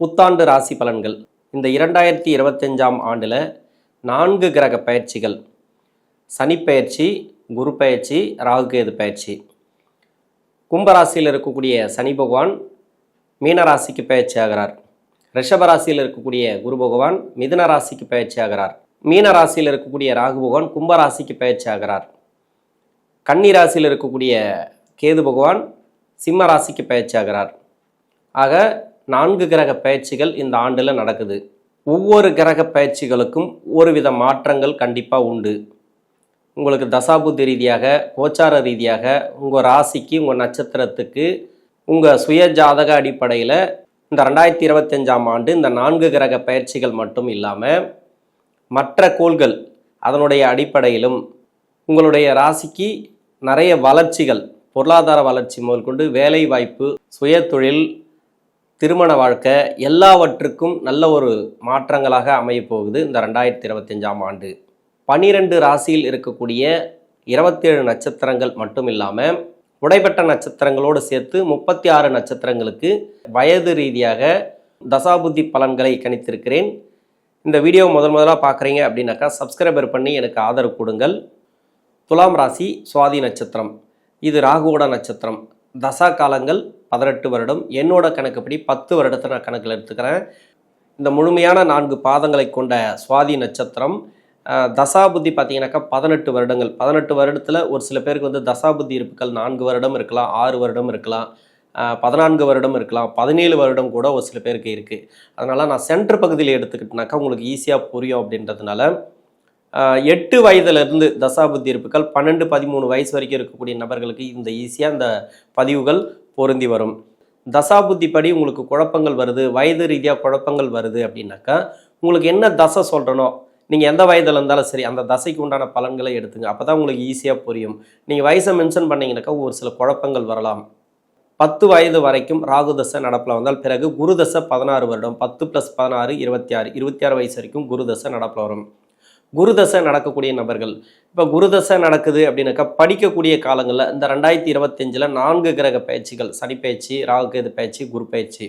புத்தாண்டு ராசி பலன்கள். இந்த இரண்டாயிரத்தி இருபத்தஞ்சாம் ஆண்டில் நான்கு கிரக பயிற்சிகள். சனி பயிற்சி குரு பயிற்சி ராகுகேது பயிற்சி. கும்பராசியில் இருக்கக்கூடிய சனி பகவான் மீனராசிக்கு பயிற்சி ஆகிறார். ரிஷப ராசியில் இருக்கக்கூடிய குரு பகவான் மிதுன ராசிக்கு பயிற்சி ஆகிறார். மீன ராசியில் இருக்கக்கூடிய ராகு பகவான் கும்பராசிக்கு பயிற்சி ஆகிறார். கன்னி ராசியில் இருக்கக்கூடிய கேது பகவான் சிம்ம ராசிக்கு பயிற்சி ஆகிறார். ஆக நான்கு கிரக பயிற்சிகள் இந்த ஆண்டில் நடக்குது. ஒவ்வொரு கிரக பயிற்சிகளுக்கும் ஒரு வித மாற்றங்கள் கண்டிப்பாக உண்டு. உங்களுக்கு தசாபுத்தி ரீதியாக கோச்சார ரீதியாக உங்கள் ராசிக்கு உங்கள் நட்சத்திரத்துக்கு உங்கள் சுய ஜாதக அடிப்படையில் இந்த ரெண்டாயிரத்தி இருபத்தஞ்சாம் ஆண்டு இந்த நான்கு கிரக பயிற்சிகள் மட்டும் இல்லாமல் மற்ற கோள்கள் அதனுடைய அடிப்படையிலும் உங்களுடைய ராசிக்கு நிறைய வளர்ச்சிகள் பொருளாதார வளர்ச்சி முதல் கொண்டு வேலை வாய்ப்பு சுய தொழில் திருமண வாழ்க்கை எல்லாவற்றுக்கும் நல்ல ஒரு மாற்றங்களாக அமையப்போகுது இந்த ரெண்டாயிரத்தி இருபத்தஞ்சாம் ஆண்டு. பனிரெண்டு ராசியில் இருக்கக்கூடிய இருபத்தேழு நட்சத்திரங்கள் மட்டும் இல்லாமல் உடைபெற்ற நட்சத்திரங்களோடு சேர்த்து முப்பத்தி ஆறு நட்சத்திரங்களுக்கு வயது ரீதியாக தசாபுத்தி பலன்களை கணித்திருக்கிறேன். இந்த வீடியோ முதல் முதலாக பார்க்குறீங்க அப்படின்னாக்கா சப்ஸ்கிரைபர் பண்ணி எனக்கு ஆதரவு கொடுங்கள். துலாம் ராசி சுவாதி நட்சத்திரம். இது ராகுவோட நட்சத்திரம். தசா காலங்கள் பதினெட்டு வருடம். என்னோட கணக்குப்படி பத்து வருடத்தை நான் கணக்கில் எடுத்துக்கிறேன். இந்த முழுமையான நான்கு பாதங்களை கொண்ட சுவாதி நட்சத்திரம் தசாபுத்தி பார்த்தீங்கன்னாக்கா பதினெட்டு வருடங்கள். பதினெட்டு வருடத்தில் ஒரு சில பேருக்கு வந்து தசாபுத்தி இருப்புகள் நான்கு வருடம் இருக்கலாம் ஆறு வருடம் இருக்கலாம் பதினான்கு வருடம் இருக்கலாம் பதினேழு வருடம் கூட ஒரு சில பேருக்கு இருக்குது அதனால் நான் சென்டர் பகுதியில் எடுத்துக்கிட்டேனாக்கா உங்களுக்கு ஈஸியாக புரியும் அப்படின்றதுனால எட்டு வயதிலிருந்து தசாபுத்தி இருப்புகள் பன்னெண்டு பதிமூணு வயசு வரைக்கும் இருக்கக்கூடிய நபர்களுக்கு இந்த ஈஸியாக இந்த பதிவுகள் பொருந்தி வரும். தசாபுத்தி படி உங்களுக்கு குழப்பங்கள் வருது வயது ரீதியாக குழப்பங்கள் வருது அப்படின்னாக்கா உங்களுக்கு என்ன தசை சொல்கிறனோ நீங்கள் எந்த வயதில் இருந்தாலும் சரி அந்த தசைக்கு உண்டான பலன்களை எடுத்துங்க. அப்போ தான் உங்களுக்கு ஈஸியாக புரியும். நீங்கள் வயசை மென்ஷன் பண்ணீங்கன்னாக்கா ஒரு சில குழப்பங்கள் வரலாம். பத்து வயது வரைக்கும் ராகு தசை நடப்பில் வந்தால் பிறகு குரு தசை பதினாறு வருடம் பத்து ப்ளஸ் பதினாறு இருபத்தி ஆறு இருபத்தி ஆறு வயசு வரைக்கும் குரு தசை நடப்பில் வரும். குருதசை நடக்கக்கூடிய நபர்கள். இப்போ குருதசை நடக்குது அப்படின்னாக்கா படிக்கக்கூடிய காலங்களில் இந்த ரெண்டாயிரத்தி இருபத்தஞ்சில் நான்கு கிரக பயிற்சிகள் சனி பயிற்சி ராகுகேது பயிற்சி குரு பயிற்சி.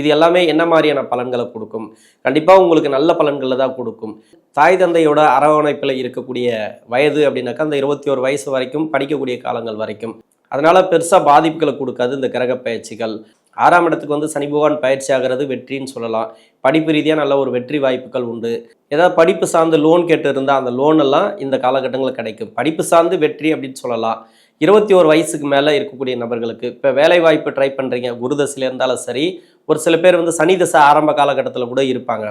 இது எல்லாமே என்ன மாதிரியான பலன்களை கொடுக்கும்? கண்டிப்பாக உங்களுக்கு நல்ல பலன்களை தான் கொடுக்கும். தாய் தந்தையோட அரவணைப்பில் இருக்கக்கூடிய வயது அப்படின்னாக்கா அந்த இருபத்தி ஒரு வயசு வரைக்கும் படிக்கக்கூடிய காலங்கள் வரைக்கும். அதனால் பெருசாக பாதிப்புகளை கொடுக்காது இந்த கிரக பயிற்சிகள். ஆறாம் இடத்துக்கு வந்து சனி பகவான் பயிற்சி ஆகிறது வெற்றின்னு சொல்லலாம். படிப்பு ரீதியாக நல்ல ஒரு வெற்றி வாய்ப்புகள் உண்டு. ஏதாவது படிப்பு சார்ந்து லோன் கேட்டு இருந்தால் அந்த லோன் எல்லாம் இந்த காலகட்டங்களில் கிடைக்கும். படிப்பு சார்ந்து வெற்றி அப்படின்னு சொல்லலாம். இருபத்தி ஒரு வயசுக்கு மேலே இருக்கக்கூடிய நபர்களுக்கு இப்போ வேலை வாய்ப்பு ட்ரை பண்ணுறீங்க குருதசையில் இருந்தாலும் சரி ஒரு சில பேர் வந்து சனி தசை ஆரம்ப காலகட்டத்தில் கூட இருப்பாங்க.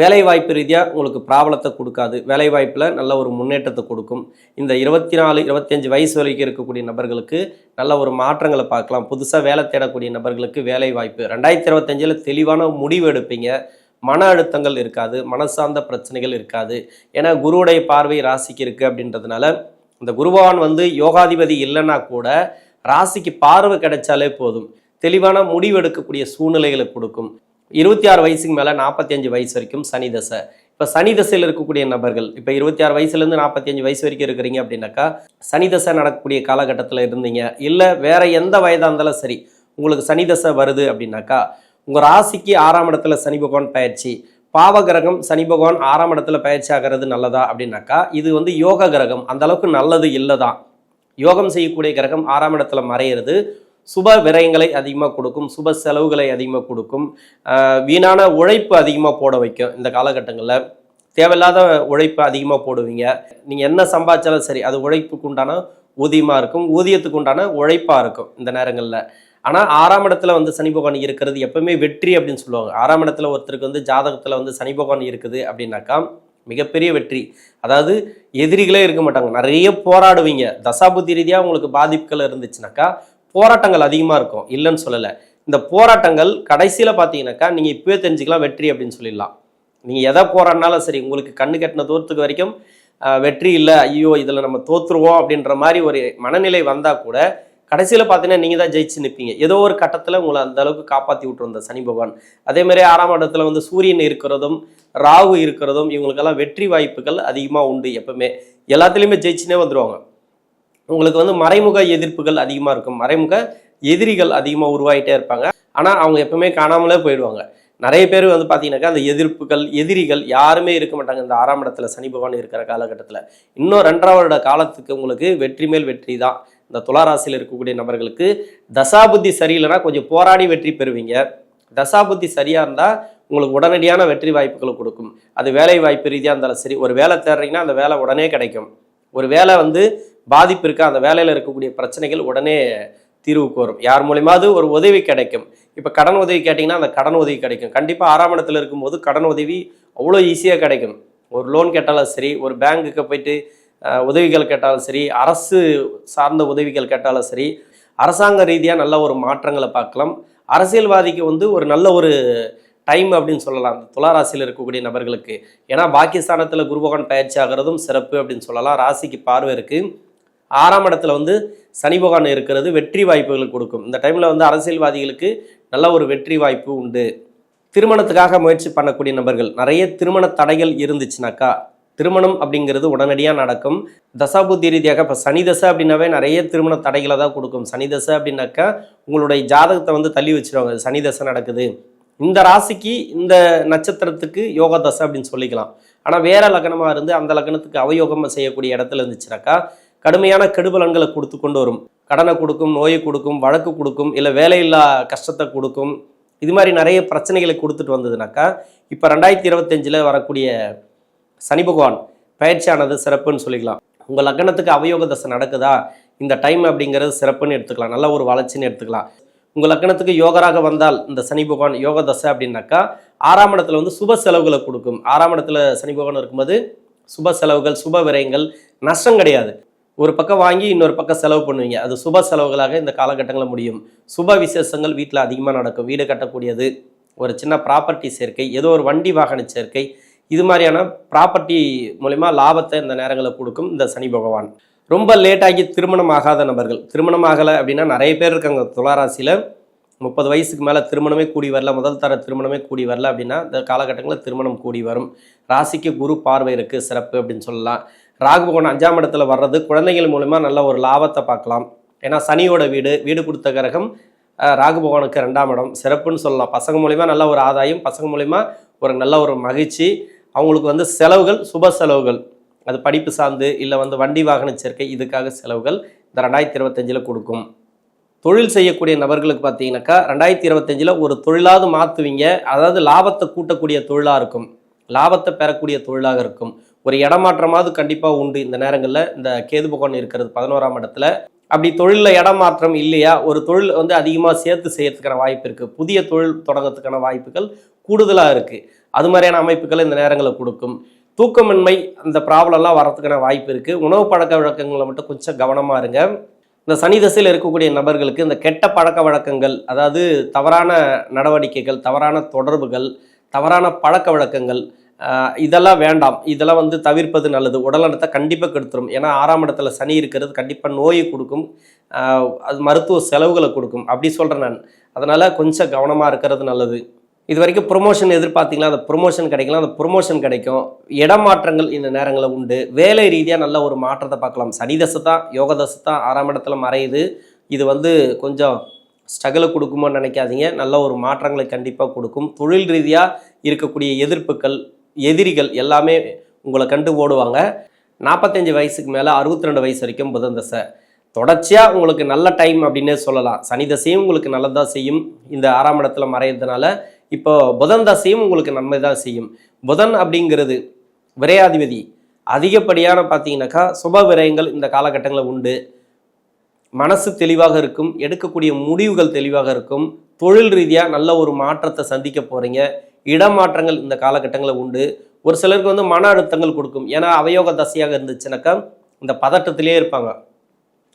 வேலைவாய்ப்பு ரீதியாக உங்களுக்கு ப்ராப்ளத்தை கொடுக்காது. வேலைவாய்ப்பில் நல்ல ஒரு முன்னேற்றத்தை கொடுக்கும். இந்த இருபத்தி நாலு இருபத்தஞ்சு வயசு வரைக்கும் இருக்கக்கூடிய நபர்களுக்கு நல்ல ஒரு மாற்றங்களை பார்க்கலாம். புதுசாக வேலை தேடக்கூடிய நபர்களுக்கு வேலைவாய்ப்பு. ரெண்டாயிரத்தி இருபத்தஞ்சில் தெளிவான முடிவு எடுப்பீங்க. மன அழுத்தங்கள் இருக்காது. மனசார்ந்த பிரச்சனைகள் இருக்காது. ஏன்னா குருவுடைய பார்வை ராசிக்கு இருக்குது அப்படின்றதுனால இந்த குருபவான் வந்து யோகாதிபதி இல்லைன்னா கூட ராசிக்கு பார்வை கிடைச்சாலே போதும். தெளிவான முடிவு எடுக்கக்கூடிய சூழ்நிலைகளை கொடுக்கும். இருபத்தி ஆறு வயசுக்கு மேலே நாற்பத்தி அஞ்சு வயசு வரைக்கும் சனி தசை. இப்போ சனி தசையில் இருக்கக்கூடிய நபர்கள் இப்போ இருபத்தி ஆறு வயசுலேருந்து நாற்பத்தி அஞ்சு வயசு வரைக்கும் இருக்கிறீங்க அப்படின்னாக்கா சனி தசை நடக்கக்கூடிய காலகட்டத்தில் இருந்தீங்க. இல்லை வேற எந்த வயதாக இருந்தாலும் சரி உங்களுக்கு சனி தசை வருது அப்படின்னாக்கா உங்கள் ராசிக்கு ஆறாம் இடத்துல சனி பகவான் பயிற்சி. பாவ கிரகம் சனி பகவான் ஆறாம் இடத்துல பயிற்சி ஆகிறது நல்லதா அப்படின்னாக்கா இது வந்து யோக கிரகம். அந்த அளவுக்கு நல்லது இல்லை தான் யோகம் செய்யக்கூடிய கிரகம் ஆறாம் இடத்துல மறையிறது. சுப விரயங்களை அதிகமாக கொடுக்கும் சுப செலவுகளை அதிகமாக கொடுக்கும் வீணான உழைப்பு அதிகமாக போட வைக்கும் இந்த காலகட்டங்களில். தேவையில்லாத உழைப்பு அதிகமாக போடுவீங்க. நீங்கள் என்ன சம்பாதிச்சாலும் சரி அது உழைப்புக்கு உண்டான ஊதியமாக இருக்கும் ஊதியத்துக்கு உண்டான உழைப்பாக இருக்கும் இந்த நேரங்களில். ஆனால் ஆறாம் இடத்துல வந்து சனி பகவான் இருக்கிறது எப்பவுமே வெற்றி அப்படின்னு சொல்லுவாங்க. ஆறாம் இடத்துல ஒருத்தருக்கு வந்து ஜாதகத்தில் வந்து சனி பகவான் இருக்குது அப்படின்னாக்கா மிகப்பெரிய வெற்றி. அதாவது எதிரிகளே இருக்க மாட்டாங்க. நிறைய போராடுவீங்க. தசாபுத்தி ரீதியாக உங்களுக்கு பாதிப்புகள் இருந்துச்சுனாக்கா போராட்டங்கள் அதிகமாக இருக்கும். இல்லைன்னு சொல்லலை. இந்த போராட்டங்கள் கடைசியில் பார்த்தீங்கன்னாக்கா நீங்கள் இப்போவே தெரிஞ்சுக்கலாம் வெற்றி அப்படின்னு சொல்லிடலாம். நீங்கள் எதை போராடினாலும் சரி உங்களுக்கு கண்ணு கட்டின தூரத்துக்கு வரைக்கும் வெற்றி இல்லை ஐயோ இதில் நம்ம தோற்றுருவோம் அப்படின்ற மாதிரி ஒரு மனநிலை வந்தால் கூட கடைசியில் பார்த்தீங்கன்னா நீங்கள் தான் ஜெயிச்சு நிற்பீங்க ஏதோ ஒரு கட்டத்தில் உங்களை அந்த அளவுக்கு காப்பாற்றி விட்டுருந்த சனி பகவான். அதே மாதிரி ஆறாம் இடத்துல வந்து சூரியன் இருக்கிறதும் ராகு இருக்கிறதும் இவங்களுக்கெல்லாம் வெற்றி வாய்ப்புகள் அதிகமாக உண்டு எப்பவுமே. எல்லாத்துலேயுமே ஜெயிச்சுனே வந்துடுவாங்க உங்களுக்கு வந்து மறைமுக எதிர்ப்புகள் அதிகமாக இருக்கும். மறைமுக எதிரிகள் அதிகமாக உருவாகிட்டே இருப்பாங்க. ஆனால் அவங்க எப்பவுமே காணாமலே போயிடுவாங்க. நிறைய பேர் வந்து பார்த்தீங்கன்னாக்கா அந்த எதிர்ப்புகள் எதிரிகள் யாருமே இருக்க மாட்டாங்க. இந்த ஆறாம் இடத்துல சனி பகவான் இருக்கிற காலகட்டத்தில். இன்னும் ரெண்டாவது வருட காலத்துக்கு உங்களுக்கு வெற்றி மேல் வெற்றி தான். இந்த துளாராசியில் இருக்கக்கூடிய நபர்களுக்கு தசாபுத்தி சரியில்லைனா கொஞ்சம் போராடி வெற்றி பெறுவீங்க. தசாபுத்தி சரியாக இருந்தால் உங்களுக்கு உடனடியான வெற்றி வாய்ப்புகளை கொடுக்கும். அது வேலை வாய்ப்பு ரீதியாக இருந்தாலும் சரி ஒரு வேலை தேடுறீங்கன்னா அந்த வேலை உடனே கிடைக்கும். ஒரு வேலை வந்து பாதிப்பு இருக்கா அந்த வேலையில் இருக்கக்கூடிய பிரச்சனைகள் உடனே தீர்வுக்கு வரும் யார் மூலியமாவது ஒரு உதவி கிடைக்கும். இப்போ கடன் உதவி கேட்டிங்கன்னா அந்த கடன் உதவி கிடைக்கும். கண்டிப்பாக ஆறாம் இடத்துல இருக்கும்போது கடன் உதவி அவ்வளோ ஈஸியாக கிடைக்கும். ஒரு லோன் கேட்டாலும் சரி ஒரு பேங்குக்கு போயிட்டு உதவிகள் கேட்டாலும் சரி அரசு சார்ந்த உதவிகள் கேட்டாலும் சரி அரசாங்க ரீதியாக நல்ல ஒரு மாற்றங்களை பார்க்கலாம். அரசியல்வாதிக்கு வந்து ஒரு நல்ல ஒரு டைம் அப்படின்னு சொல்லலாம். துளாராசியில் இருக்கக்கூடிய நபர்களுக்கு. ஏன்னா பாகிஸ்தானத்தில் குருபகவான் பயிற்சி ஆகிறதும் சிறப்பு அப்படின்னு சொல்லலாம். ராசிக்கு பார்வை இருக்குது ஆறாம் இடத்துல வந்து சனி பகவான் இருக்கிறது வெற்றி வாய்ப்புகள் கொடுக்கும். இந்த டைமில் வந்து அரசியல்வாதிகளுக்கு நல்ல ஒரு வெற்றி வாய்ப்பு உண்டு. திருமணத்துக்காக முயற்சி பண்ணக்கூடிய நபர்கள் நிறைய திருமண தடைகள் இருந்துச்சுனாக்கா திருமணம் அப்படிங்கிறது உடனடியாக நடக்கும். தசாபுத்தி ரீதியாக இப்போ சனி தசை அப்படின்னாவே நிறைய திருமண தடைகளை தான் கொடுக்கும். சனி தசை அப்படின்னாக்கா உங்களுடைய ஜாதகத்தை வந்து தள்ளி வச்சிருவாங்க. சனி தசை நடக்குது. இந்த ராசிக்கு இந்த நட்சத்திரத்துக்கு யோக தசை அப்படின்னு சொல்லிக்கலாம். ஆனால் வேற லக்னமாக இருந்து அந்த லக்னத்துக்கு அவயோகமாக செய்யக்கூடிய இடத்துல இருந்துச்சுனாக்கா கடுமையான கெடுபலன்களை கொடுத்து கொண்டு வரும். கடனை கொடுக்கும் நோயை கொடுக்கும் வழக்கு கொடுக்கும் இல்லை வேலையில்லா கஷ்டத்தை கொடுக்கும் இது மாதிரி நிறைய பிரச்சனைகளை கொடுத்துட்டு வந்ததுனாக்கா இப்போ ரெண்டாயிரத்தி இருபத்தஞ்சில் வரக்கூடிய சனி பகவான் பயிற்சியானது சிறப்புன்னு சொல்லிக்கலாம். உங்கள் லக்னத்துக்கு அவயோக தசை நடக்குதா? இந்த டைம் அப்படிங்கிறது சிறப்புன்னு எடுத்துக்கலாம். நல்ல ஒரு வளர்ச்சின்னு எடுத்துக்கலாம். உங்கள் லக்னத்துக்கு யோகராக வந்தால் இந்த சனி பகவான் யோக தசை அப்படின்னாக்கா ஆறாம் இடத்துல வந்து சுப செலவுகளை கொடுக்கும். ஆறாம் இடத்துல சனி பகவான் இருக்கும்போது சுப செலவுகள் சுப விரயங்கள் நஷ்டம் கிடையாது. ஒரு பக்கம் வாங்கி இன்னொரு பக்கம் செலவு பண்ணுவீங்க. அது சுப செலவுகளாக இந்த காலகட்டங்களில் முடியும். சுப விசேஷங்கள் வீட்டில் அதிகமாக நடக்கும். வீடு கட்டக்கூடியது ஒரு சின்ன ப்ராப்பர்ட்டி சேர்க்கை ஏதோ ஒரு வண்டி வாகன சேர்க்கை இது மாதிரியான ப்ராப்பர்ட்டி மூலிமா லாபத்தை இந்த நேரங்களில் கொடுக்கும் இந்த சனி பகவான். ரொம்ப லேட்டாகி திருமணம் ஆகாத நபர்கள். திருமணம் ஆகலை அப்படின்னா நிறைய பேர் இருக்காங்க. துளாராசியில் முப்பது வயசுக்கு மேலே திருமணமே கூடி வரல முதல் தர திருமணமே கூடி வரல அப்படின்னா இந்த காலகட்டங்களில் திருமணம் கூடி வரும். ராசிக்கு குரு பார்வை இருக்குது சிறப்பு அப்படின்னு சொல்லலாம். ராகு பகவான் அஞ்சாம் இடத்துல வர்றது குழந்தைகள் மூலமா நல்ல ஒரு லாபத்தை பார்க்கலாம். ஏன்னா சனியோட வீடு வீடு கொடுத்த கிரகம் ராகு பகவானுக்கு ரெண்டாம் இடம். சிறப்புன்னு சொல்லலாம். பசங்க மூலிமா நல்ல ஒரு ஆதாயம் பசங்க மூலிமா ஒரு நல்ல ஒரு மகிழ்ச்சி. அவங்களுக்கு வந்து செலவுகள் சுப செலவுகள். அது படிப்பு சார்ந்து இல்லை வந்து வண்டி வாகன சேர்க்கை இதுக்காக செலவுகள் இந்த ரெண்டாயிரத்தி இருபத்தஞ்சில் கொடுக்கும். தொழில் செய்யக்கூடிய நபர்களுக்கு பார்த்தீங்கன்னாக்கா ரெண்டாயிரத்தி இருபத்தஞ்சில் ஒரு தொழிலாவது மாற்றுவீங்க அதாவது லாபத்தை கூட்டக்கூடிய தொழிலாக இருக்கும். லாபத்தை பெறக்கூடிய தொழிலாக இருக்கும். ஒரு இடமாற்றமாவது கண்டிப்பாக உண்டு இந்த நேரங்களில். இந்த கேது பகவான் இருக்கிறது பதினோராம் இடத்துல. அப்படி தொழிலில் இடமாற்றம் இல்லையா? ஒரு தொழில் வந்து அதிகமாக சேர்த்து செய்யறதுக்கான வாய்ப்பு இருக்குது புதிய தொழில் தொடங்கிறதுக்கான வாய்ப்புகள் கூடுதலாக இருக்குது அது மாதிரியான அமைப்புகள் இந்த நேரங்களில் கொடுக்கும். தூக்கமின்மை அந்த ப்ராப்ளம்லாம் வரத்துக்கான வாய்ப்பு இருக்குது உணவு பழக்க வழக்கங்களை மட்டும் கொஞ்சம் கவனமாக இருங்க. இந்த சனி தசையில் இருக்கக்கூடிய நபர்களுக்கு இந்த கெட்ட பழக்க வழக்கங்கள் அதாவது தவறான நடவடிக்கைகள் தவறான தொடர்புகள் தவறான பழக்க வழக்கங்கள் இதெல்லாம் வேண்டாம். இதெல்லாம் வந்து தவிர்ப்பது நல்லது. உடல்நலத்தை கண்டிப்பாக கெடுத்துரும். ஏன்னா ஆறாம் இடத்துல சனி இருக்கிறது கண்டிப்பாக நோயை கொடுக்கும். அது மருத்துவ செலவுகளை கொடுக்கும். அப்படி சொல்கிறேன் நான். அதனால் கொஞ்சம் கவனமாக இருக்கிறது நல்லது. இது வரைக்கும் ப்ரொமோஷன் எதிர்பார்த்தீங்களா? அந்த ப்ரொமோஷன் கிடைக்கலாம் அந்த ப்ரொமோஷன் கிடைக்கும். இடமாற்றங்கள் இந்த நேரங்களில் உண்டு. வேலை ரீதியாக நல்ல ஒரு மாற்றத்தை பார்க்கலாம். சனி தசை தான் யோக தசை தான் ஆறாம் இடத்துல மறையுது. இது வந்து கொஞ்சம் ஸ்ட்ரகிளை கொடுக்குமோன்னு நினைக்காதீங்க. நல்ல ஒரு மாற்றங்களை கண்டிப்பாக கொடுக்கும். தொழில் ரீதியாக இருக்கக்கூடிய எதிர்ப்புகள் எதிரிகள் எல்லாமே உங்களை கண்டு ஓடுவாங்க. நாற்பத்தஞ்சு வயசுக்கு மேலே அறுபத்தி ரெண்டு வயசு வரைக்கும் புதன் தசை தொடர்ச்சியாக உங்களுக்கு நல்ல டைம் அப்படின்னே சொல்லலாம். சனி தசையும் உங்களுக்கு நல்லதாக செய்யும். இந்த ஆறாம் இடத்துல மறையிறதுனால இப்போ புதன் தசையும் உங்களுக்கு நன்மை தான் செய்யும். புதன் அப்படிங்கிறது விரையாதிபதி. அதிகப்படியான பார்த்தீங்கன்னாக்கா சுப விரயங்கள் இந்த காலகட்டங்களில் உண்டு. மனசு தெளிவாக இருக்கும். எடுக்கக்கூடிய முடிவுகள் தெளிவாக இருக்கும். தொழில் ரீதியாக நல்ல ஒரு மாற்றத்தை சந்திக்க போகிறீங்க இடமாற்றங்கள் இந்த காலகட்டங்களில் உண்டு. ஒரு சிலருக்கு வந்து மன அழுத்தங்கள் கொடுக்கும். ஏன்னா அவயோக தசையாக இருந்துச்சுனாக்கா இந்த பதட்டத்திலே இருப்பாங்க.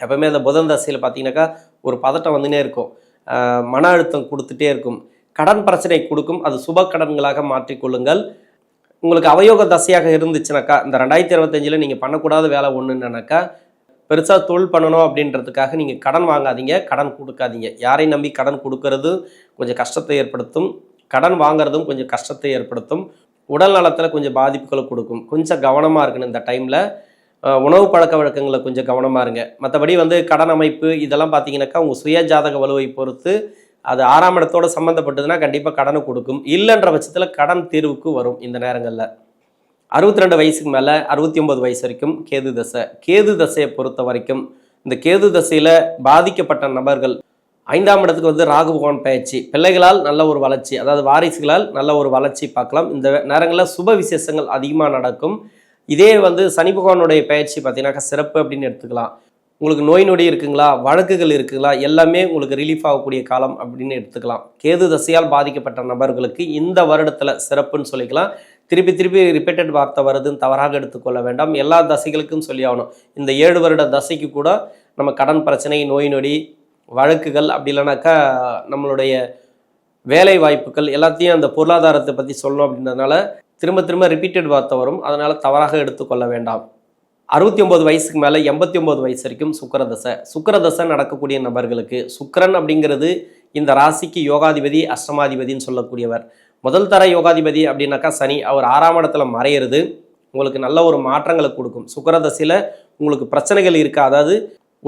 எப்பவுமே அந்த புதன் தசையில் பார்த்தீங்கன்னாக்கா ஒரு பதட்டம் வந்துனே இருக்கும். மன அழுத்தம் கொடுத்துட்டே இருக்கும். கடன் பிரச்சனை கொடுக்கும். அது சுப கடன்களாக மாற்றிக்கொள்ளுங்கள் உங்களுக்கு அவயோக தசையாக இருந்துச்சுனாக்கா இந்த ரெண்டாயிரத்தி இருபத்தஞ்சில் நீங்கள் பண்ணக்கூடாத வேலை ஒன்றுனாக்கா பெருசாக தொழில் பண்ணணும் அப்படின்றதுக்காக நீங்கள் கடன் வாங்காதீங்க. கடன் கொடுக்காதீங்க. யாரையும் நம்பி கடன் கொடுக்கறது கொஞ்சம் கஷ்டத்தை ஏற்படுத்தும். கடன் வாங்குறதும் கொஞ்சம் கஷ்டத்தை ஏற்படுத்தும். உடல் நலத்தில் கொஞ்சம் பாதிப்புகளை கொடுக்கும். கொஞ்சம் கவனமாக இருக்கணும் இந்த டைமில். உணவு பழக்க வழக்கங்களை கொஞ்சம் கவனமாக இருங்க. மற்றபடி வந்து கடன் அமைப்பு இதெல்லாம் பார்த்தீங்கன்னாக்கா உங்கள் சுய ஜாதக வலுவை பொறுத்து அது ஆறாம் இடத்தோட சம்மந்தப்பட்டதுன்னா கண்டிப்பாக கடனை கொடுக்கும். இல்லைன்ற பட்சத்தில் கடன் தீர்வுக்கு வரும் இந்த நேரங்களில். அறுபத்தி ரெண்டு வயசுக்கு மேலே அறுபத்தி ஒன்பது வயசு வரைக்கும் கேது தசை. கேது தசையை பொறுத்த வரைக்கும் இந்த கேது தசையில் பாதிக்கப்பட்ட நபர்கள் ஐந்தாம் இடத்துக்கு வந்து ராகு பகவான் பயிற்சி பிள்ளைகளால் நல்ல ஒரு வளர்ச்சி அதாவது வாரிசுகளால் நல்ல ஒரு வளர்ச்சி பார்க்கலாம். இந்த நேரங்களில் சுப விசேஷங்கள் அதிகமாக நடக்கும். இதே வந்து சனி பகவானுடைய பயிற்சி பார்த்தீங்கன்னாக்கா சிறப்பு அப்படின்னு எடுத்துக்கலாம். உங்களுக்கு நோய் நொடி இருக்குங்களா? வழக்குகள் இருக்குங்களா? எல்லாமே உங்களுக்கு ரிலீஃப் ஆகக்கூடிய காலம் அப்படின்னு எடுத்துக்கலாம். கேது தசையால் பாதிக்கப்பட்ட நபர்களுக்கு இந்த வருடத்தில் சிறப்புன்னு சொல்லிக்கலாம். திருப்பி திருப்பி ரிப்பீட்டட் வார்த்தை வருதுன்னு தவறாக எடுத்துக்கொள்ள வேண்டாம். எல்லா தசைகளுக்கும் சொல்லி ஆகணும். இந்த ஏழு வருட தசைக்கு கூட நம்ம கடன் பிரச்சனை நோய் நொடி வழக்குகள் அப்படி இல்லைனாக்கா நம்மளுடைய வேலை வாய்ப்புகள் எல்லாத்தையும் அந்த பொருளாதாரத்தை பற்றி சொல்லணும் அப்படின்றதுனால திரும்ப திரும்ப ரிப்பீட்டட் வார்த்தை வரும். அதனால் தவறாக எடுத்துக்கொள்ள வேண்டாம். அறுபத்தி ஒம்பது வயசுக்கு மேலே எண்பத்தி ஒம்பது வயசு வரைக்கும் சுக்கரதசை. சுக்கரதசை நடக்கக்கூடிய நபர்களுக்கு சுக்கரன் அப்படிங்கிறது இந்த ராசிக்கு யோகாதிபதி அஷ்டமாதிபதின்னு சொல்லக்கூடியவர். முதல் தர யோகாதிபதி அப்படின்னாக்கா சனி. அவர் ஆறாம் இடத்துல மறையிறது. உங்களுக்கு நல்ல ஒரு மாற்றங்களை கொடுக்கும். சுக்கரதசையில் உங்களுக்கு பிரச்சனைகள் இருக்கா? அதாவது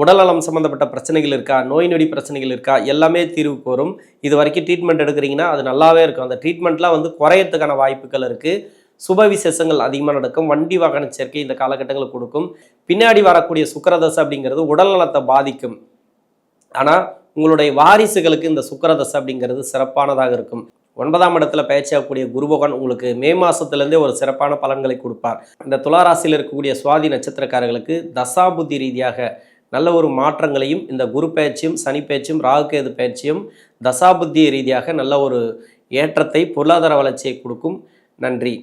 உடல்நலம் சம்மந்தப்பட்ட பிரச்சனைகள் இருக்கா நோய் நொடி பிரச்சனைகள் இருக்கா எல்லாமே தீர்வுக்கு வரும் இது வரைக்கும் ட்ரீட்மெண்ட் எடுக்கிறீங்கன்னா அது நல்லாவே இருக்கும். அந்த ட்ரீட்மெண்ட்லாம் வந்து குறையறதுக்கான வாய்ப்புகள் இருக்குது சுப விசேஷங்கள் அதிகமாக நடக்கும். வண்டி வாகன சேர்க்கை இந்த காலகட்டங்களை கொடுக்கும். பின்னாடி வரக்கூடிய சுக்கரதசை அப்படிங்கிறது உடல்நலத்தை பாதிக்கும். ஆனால் உங்களுடைய வாரிசுகளுக்கு இந்த சுக்கரதசை அப்படிங்கிறது சிறப்பானதாக இருக்கும். ஒன்பதாம் இடத்துல பயிற்சியாகக்கூடிய குருபகவான் உங்களுக்கு மே மாசத்துலேருந்தே ஒரு சிறப்பான பலன்களை கொடுப்பார். இந்த துளாராசியில் இருக்கக்கூடிய சுவாதி நட்சத்திரக்காரர்களுக்கு தசாபுத்தி ரீதியாக நல்ல ஒரு மாற்றங்களையும் இந்த குரு பயிற்சியும் சனி பயிற்சியும் ராகுகேது பயிற்சியும் தசாபுத்தி ரீதியாக நல்ல ஒரு ஏற்றத்தை பொருளாதார வளர்ச்சியை கொடுக்கும். நன்றி.